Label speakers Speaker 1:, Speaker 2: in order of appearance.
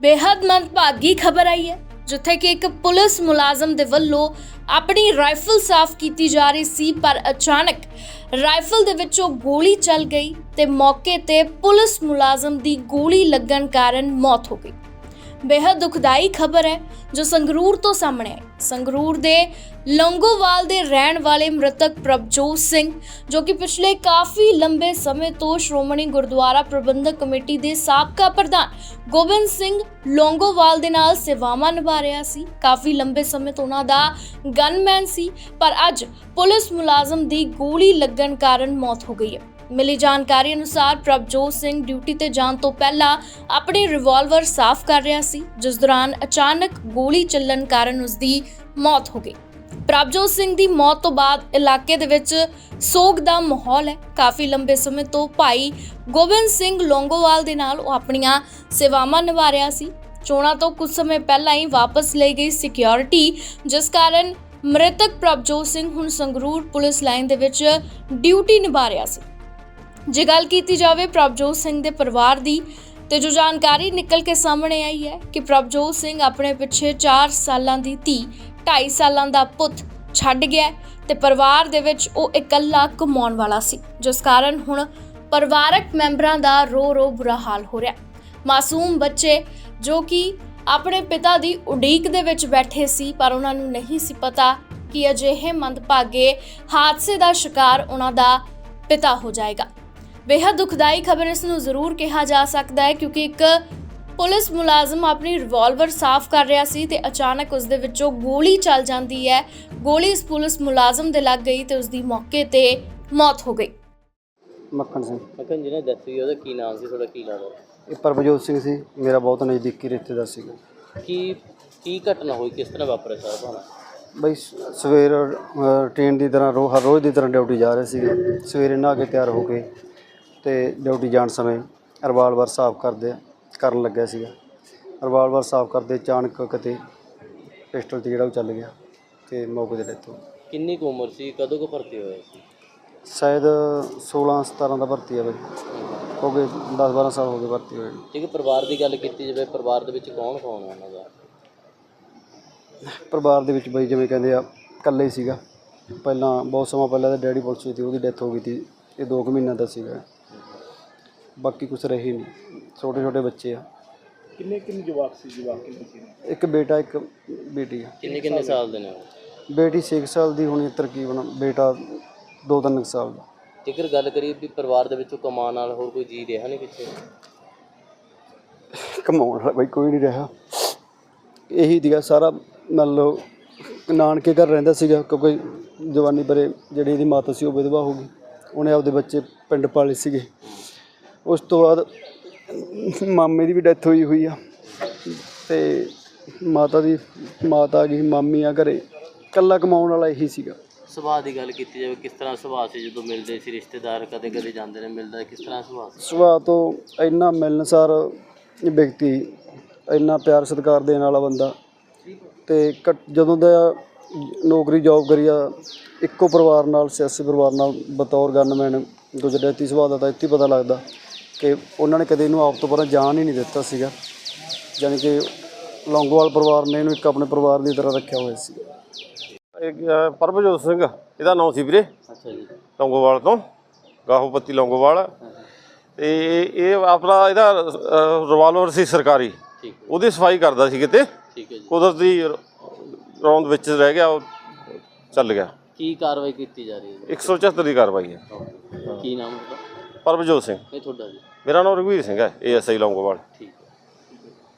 Speaker 1: ਬੇहद ਮੰਦਭਾਗੀ ਖਬਰ ਆਈ ਹੈ, ਜਿੱਥੇ ਕਿ ਇੱਕ ਪੁਲਿਸ ਮੁਲਾਜ਼ਮ ਦੇ ਵੱਲੋਂ ਆਪਣੀ ਰਾਈਫਲ ਸਾਫ਼ ਕੀਤੀ ਜਾ ਰਹੀ ਸੀ, ਪਰ ਅਚਾਨਕ ਰਾਈਫਲ ਦੇ ਵਿੱਚੋਂ ਗੋਲੀ ਚੱਲ ਗਈ ਤੇ ਮੌਕੇ ਤੇ ਪੁਲਿਸ ਮੁਲਾਜ਼ਮ ਦੀ ਗੋਲੀ ਲੱਗਣ ਕਾਰਨ ਮੌਤ ਹੋ ਗਈ। ਬੇहद ਦੁਖਦਾਈ ਖਬਰ ਹੈ, ਜੋ ਸੰਗਰੂਰ ਤੋਂ ਸਾਹਮਣੇ ਆਈ। ਸੰਗਰੂਰ ਦੇ ਲੰਗੋਵਾਲ ਦੇ ਰਹਿਣ ਵਾਲੇ ਮ੍ਰਿਤਕ ਪ੍ਰਭਜੋਤ ਸਿੰਘ, ਜੋ ਕਿ ਪਿਛਲੇ ਕਾਫੀ ਲੰਬੇ ਸਮੇਂ ਤੋਂ ਸ਼੍ਰੋਮਣੀ ਗੁਰਦੁਆਰਾ ਪ੍ਰਬੰਧਕ ਕਮੇਟੀ ਦੇ ਸਾਬਕਾ ਪ੍ਰਧਾਨ ਗੋਬਿੰਦ ਸਿੰਘ ਲੌਂਗੋਵਾਲ ਦੇ ਨਾਲ ਸੇਵਾਵਾਂ ਨਿਭਾ ਰਿਹਾ ਸੀ। ਕਾਫੀ ਲੰਬੇ ਸਮੇਂ ਤੋਂ ਉਹਨਾਂ ਦਾ ਗਨਮੈਨ ਸੀ, ਪਰ ਅੱਜ ਪੁਲਿਸ ਮੁਲਾਜ਼ਮ ਦੀ ਗੋਲੀ ਲੱਗਣ ਕਾਰਨ ਮੌਤ ਹੋ ਗਈ ਹੈ। ਮਿਲੀ ਜਾਣਕਾਰੀ ਅਨੁਸਾਰ ਪ੍ਰਭਜੋਤ ਸਿੰਘ ਡਿਊਟੀ ਤੇ ਜਾਣ ਤੋਂ ਪਹਿਲਾਂ ਆਪਣੇ ਰਿਵਾਲਵਰ ਸਾਫ਼ ਕਰ ਰਿਹਾ ਸੀ, ਜਿਸ ਦੌਰਾਨ ਅਚਾਨਕ ਗੋਲੀ ਚੱਲਣ ਕਾਰਨ ਉਸ ਦੀ ਮੌਤ ਹੋ ਗਈ। ਪ੍ਰਭਜੋਤ ਸਿੰਘ ਦੀ ਮੌਤ ਤੋਂ ਬਾਅਦ ਇਲਾਕੇ ਦੇ ਵਿੱਚ ਸੋਗ ਦਾ ਮਾਹੌਲ ਹੈ। ਕਾਫੀ ਲੰਬੇ ਸਮੇਂ ਤੋਂ ਭਾਈ ਗੋਬਿੰਦ ਸਿੰਘ ਲੌਂਗੋਵਾਲ ਦੇ ਨਾਲ ਉਹ ਆਪਣੀਆਂ ਸੇਵਾਵਾਂ ਨਿਭਾ ਰਿਹਾ ਸੀ। ਚੋਣਾਂ ਤੋਂ ਕੁਝ ਸਮੇਂ ਪਹਿਲਾਂ ਹੀ ਵਾਪਸ ਲਈ ਗਈ ਸਿਕਿਉਰਿਟੀ ਜਿਸ ਕਾਰਨ ਮ੍ਰਿਤਕ ਪ੍ਰਭਜੋਤ ਸਿੰਘ ਹੁਣ ਸੰਗਰੂਰ ਪੁਲਿਸ ਲਾਈਨ ਦੇ ਵਿੱਚ ਡਿਊਟੀ ਨਿਭਾ ਰਿਹਾ ਸੀ। ਜੇ ਗੱਲ ਕੀਤੀ ਜਾਵੇ ਪ੍ਰਭਜੋਤ ਸਿੰਘ ਦੇ ਪਰਿਵਾਰ ਦੀ, ਤੇ ਜੋ ਜਾਣਕਾਰੀ ਨਿਕਲ ਕੇ ਸਾਹਮਣੇ ਆਈ ਹੈ ਕਿ ਪ੍ਰਭਜੋਤ ਸਿੰਘ ਆਪਣੇ ਪਿੱਛੇ 4 ਸਾਲਾਂ ਦੀ ਧੀ 2.5 ਸਾਲਾਂ ਦਾ ਪੁੱਤ ਛੱਡ ਗਿਆ ਹੈ ਤੇ ਪਰਿਵਾਰ ਦੇ ਵਿੱਚ ਉਹ ਇਕੱਲਾ ਕਮਾਉਣ ਵਾਲਾ ਸੀ, ਜਿਸ ਕਾਰਨ ਹੁਣ ਪਰਿਵਾਰਕ ਮੈਂਬਰਾਂ ਦਾ ਰੋ ਰੋ ਬੁਰਾ ਹਾਲ ਹੋ ਰਿਹਾ ਮਾਸੂਮ ਬੱਚੇ ਜੋ ਕਿ ਆਪਣੇ ਪਿਤਾ ਦੀ ਉਡੀਕ ਦੇ ਵਿੱਚ ਬੈਠੇ ਸੀ, ਪਰ ਉਹਨਾਂ ਨੂੰ ਨਹੀਂ ਸੀ ਪਤਾ ਕਿ ਅਜਿਹੇ ਮੰਦਭਾਗੇ ਹਾਦਸੇ ਦਾ ਸ਼ਿਕਾਰ ਉਹਨਾਂ ਦਾ ਪਿਤਾ ਹੋ ਜਾਏਗਾ। ਬੇहद ਦੁਖਦਾਈ ਖਬਰ ਇਸ ਨੂੰ ਜ਼ਰੂਰ ਕਿਹਾ ਜਾ ਸਕਦਾ ਹੈ, ਕਿਉਂਕਿ ਇੱਕ ਪੁਲਿਸ ਮੁਲਾਜ਼ਮ ਆਪਣੀ ਰਿਵਾਲਵਰ ਸਾਫ਼ ਕਰ ਰਿਹਾ ਸੀ ਤੇ ਅਚਾਨਕ ਉਸ ਦੇ ਵਿੱਚੋਂ ਗੋਲੀ ਚੱਲ ਜਾਂਦੀ ਹੈ। ਗੋਲੀ ਇਸ ਪੁਲਿਸ ਮੁਲਾਜ਼ਮ ਦੇ ਲੱਗ ਗਈ ਤੇ ਉਸ ਦੀ ਮੌਕੇ ਤੇ ਮੌਤ ਹੋ ਗਈ।
Speaker 2: ਮੱਖਣ ਸਿੰਘ।
Speaker 3: ਮੱਖਣ ਜਿਹਨੇ ਡੈਥ ਹੋਈ ਉਹਦਾ ਕੀ ਨਾਮ ਸੀ ਤੁਹਾਡਾ ਕੀ ਲੱਗਦਾ
Speaker 2: ਇਹ ਪਰਮਜੋਤ ਸਿੰਘ ਸੀ ਮੇਰਾ ਬਹੁਤ ਨਜ਼ਦੀਕੀ ਰਿਸ਼ਤੇਦਾਰ ਸੀਗਾ।
Speaker 3: ਕੀ ਕੀ ਘਟਨਾ ਹੋਈ ਕਿਸ ਤਰ੍ਹਾਂ ਵਾਪਰਿਆ ਸਾਰਾ ਭਾਣਾ?
Speaker 2: ਬਈ ਸ- ਸਵੇਰ ਅ, ਟ੍ਰੇਨ ਦੀ ਤਰ੍ਹਾਂ ਰੋ ਹਰ ਰੋਜ਼ ਦੀ ਤਰ੍ਹਾਂ ਡਿਊਟੀ ਜਾ ਰਹੇ ਸੀਗੇ। ਸਵੇਰੇ ਨਹਾ ਕੇ ਤਿਆਰ ਹੋ ਕੇ ਤੇ ਡਿਊਟੀ ਜਾਣ ਸਮੇਂ ਰਿਵਾਲਵਰ ਸਾਫ਼ ਕਰਦੇ ਕਰਨ ਲੱਗਿਆ ਸੀਗਾ। ਰਿਵਾਲਵਰ ਸਾਫ਼ ਕਰਦੇ ਅਚਾਨਕ ਕਿਤੇ ਪਿਸਟਲ ਤੇ ਜਿਹੜਾ ਉਹ ਚੱਲ ਗਿਆ ਤੇ ਮੌਕੇ ਤੇ ਡੈਥ ਹੋ ਗਈ।
Speaker 3: ਕਿੰਨੀ ਕੁ ਉਮਰ ਸੀ? ਕਦੋਂ ਕੁ ਭਰਤੀ ਹੋਇਆ ਸੀ?
Speaker 2: ਸ਼ਾਇਦ 16 17 ਦਾ ਭਰਤੀ ਹੈ ਬਈ। ਹੋ ਗਏ 10 12 ਸਾਲ ਹੋ ਗਏ ਭਰਤੀ ਹੋਏ ਨੂੰ।
Speaker 3: ਠੀਕ ਹੈ ਪਰਿਵਾਰ ਦੀ ਗੱਲ ਕੀਤੀ ਜਾਵੇ ਪਰਿਵਾਰ ਦੇ ਵਿੱਚ ਕੌਣ ਕੌਣ ਹੈ ਉਹਨਾਂ ਦਾ?
Speaker 2: ਪਰਿਵਾਰ ਦੇ ਵਿੱਚ ਬਈ ਜਿਵੇਂ ਕਹਿੰਦੇ ਆ ਇਕੱਲੇ ਹੀ ਸੀਗਾ। ਪਹਿਲਾਂ ਬਹੁਤ ਸਮਾਂ ਪਹਿਲਾਂ ਤਾਂ ਡੈਡੀ ਪੁਲਿਸ ਵਿੱਚ ਸੀ ਉਹਦੀ ਡੈਥ ਹੋ ਗਈ ਸੀ। ਇਹ 2 ਮਹੀਨਿਆਂ ਦਾ ਸੀਗਾ। ਬਾਕੀ ਕੁਝ ਰਹੀ ਨਹੀਂ ਛੋਟੇ ਛੋਟੇ ਬੱਚੇ ਆ।
Speaker 4: ਕਿੰਨੇ ਕਿੰਨੇ ਜਵਾਕ ਸੀ? ਜਵਾਕ ਕਿੰਨੇ ਸੀ?
Speaker 2: ਇੱਕ ਬੇਟਾ ਇੱਕ ਬੇਟੀ ਆ।
Speaker 3: ਕਿੰਨੇ ਕਿੰਨੇ ਸਾਲ ਦੇ ਨੇ ਉਹ?
Speaker 2: ਬੇਟੀ 6 ਸਾਲ ਦੀ ਹੋਣੀ ਤਰਕੀਬਨ ਬੇਟਾ 2-3 ਸਾਲ ਦਾ।
Speaker 3: ਜੇਕਰ ਗੱਲ ਕਰੀਏ ਵੀ ਪਰਿਵਾਰ ਦੇ ਵਿੱਚੋਂ ਕਮਾਉਣ ਨਾਲ ਹੋਰ ਕੋਈ ਜੀ ਰਿਹਾ ਨਹੀਂ ਪਿੱਛੇ?
Speaker 2: ਕਮਾਉਣ ਵਾਲਾ ਬਈ ਕੋਈ ਨਹੀਂ ਰਿਹਾ। ਇਹੀ ਦੀਗਾ ਸਾਰਾ ਮੰਨ ਲਓ ਨਾਨਕੇ ਘਰ ਰਹਿੰਦਾ ਸੀਗਾ ਕਿਉਂਕਿ ਜਵਾਨੀ ਪਰੇ ਜਿਹੜੀ ਇਹਦੀ ਮਾਤਾ ਸੀ ਉਹ ਵਿਧਵਾ ਹੋ ਗਈ। ਉਹਨੇ ਆਪਦੇ ਬੱਚੇ ਪਿੰਡ ਪਾਲੇ ਸੀਗੇ। ਉਸ ਤੋਂ ਬਾਅਦ ਮਾਮੇ ਦੀ ਵੀ ਡੈਥ ਹੋਈ ਹੋਈ ਆ। ਤੇ ਮਾਤਾ ਦੀ ਮਾਤਾ ਗਈ ਮਾਮੀ ਆ ਘਰੇ। ਇਕੱਲਾ ਕਮਾਉਣ ਵਾਲਾ ਇਹੀ ਸੀਗਾ।
Speaker 3: ਸੁਭਾਅ ਦੀ ਗੱਲ ਕੀਤੀ ਜਾਵੇ ਕਿਸ ਤਰ੍ਹਾਂ ਸੁਭਾਅ ਸੀ ਜਦੋਂ ਮਿਲਦੇ ਸੀ ਰਿਸ਼ਤੇਦਾਰ ਕਦੇ ਕਦੇ ਜਾਂਦੇ ਨੇ ਮਿਲਦਾ ਕਿਸ ਤਰ੍ਹਾਂ ਸੁਭਾਅ ਸੀ?
Speaker 2: ਸੁਭਾਅ ਤੋਂ ਇੰਨਾ ਮਿਲਣਸਾਰ ਵਿਅਕਤੀ ਇੰਨਾ ਪਿਆਰ ਸਤਿਕਾਰ ਦੇਣ ਵਾਲਾ ਬੰਦਾ ਤੇ ਜਦੋਂ ਦਾ ਨੌਕਰੀ ਜੌਬ ਕਰੀ ਆ ਇੱਕੋ ਪਰਿਵਾਰ ਨਾਲ ਸਿਆਸੀ ਪਰਿਵਾਰ ਨਾਲ ਬਤੌਰ ਗਨਮੈਨ ਗੁਜਰਾਤੀ ਸੁਭਾਅ ਦਾ ਤਾਂ ਇੱਥੇ ਪਤਾ ਲੱਗਦਾ। ਕਿ ਉਹਨਾਂ ਨੇ ਕਦੇ ਇਹਨੂੰ ਆਪ ਤੋਂ ਪਰਾਂ ਜਾਣ ਹੀ ਨਹੀਂ ਦਿੱਤਾ ਸੀਗਾ। ਯਾਨੀ ਕਿ ਲੌਂਗੋਵਾਲ ਪਰਿਵਾਰ ਨੇ ਇਹਨੂੰ ਇੱਕ ਆਪਣੇ ਪਰਿਵਾਰ ਦੀ ਤਰ੍ਹਾਂ ਰੱਖਿਆ ਹੋਇਆ ਸੀ।
Speaker 5: ਇਹ ਪਰਮਜੋਤ ਸਿੰਘ ਇਹਦਾ ਨਾਮ ਸੀ ਵੀਰੇ।
Speaker 3: ਅੱਛਾ ਜੀ।
Speaker 5: ਲੌਂਗੋਵਾਲ ਤੋਂ ਗਾਹੋਪੱਤੀ ਲੌਂਗੋਵਾਲ। ਤੇ ਇਹ ਆਪਣਾ ਇਹਦਾ ਰਿਵਾਲਵਰ ਸੀ ਸਰਕਾਰੀ।
Speaker 3: ਠੀਕ
Speaker 5: ਉਹਦੀ ਸਫ਼ਾਈ ਕਰਦਾ ਸੀ ਕਿਤੇ।
Speaker 3: ਠੀਕ ਹੈ ਜੀ।
Speaker 5: ਕੁਦਰਤੀ ਰੌਂਦ ਵਿੱਚ ਰਹਿ ਗਿਆ ਉਹ ਚੱਲ ਗਿਆ।
Speaker 3: ਕੀ ਕਾਰਵਾਈ ਕੀਤੀ ਜਾ ਰਹੀ ਹੈ
Speaker 5: 174 ਦੀ ਕਾਰਵਾਈ ਹੈ।
Speaker 3: ਜੀ? ਕੀ ਨਾਮ ਹੈ ਤੁਹਾਡਾ
Speaker 5: ਪਰਮਜੋਤ ਸਿੰਘ।
Speaker 3: ਇਹ ਤੁਹਾਡਾ ਜੀ।
Speaker 5: ਮੇਰਾ ਨਾਮ ਰਘਵੀਰ ਸਿੰਘ ਹੈ ਏਐਸਆਈ ਲੌਂਗੋਵਾਲ
Speaker 3: ਠੀਕ।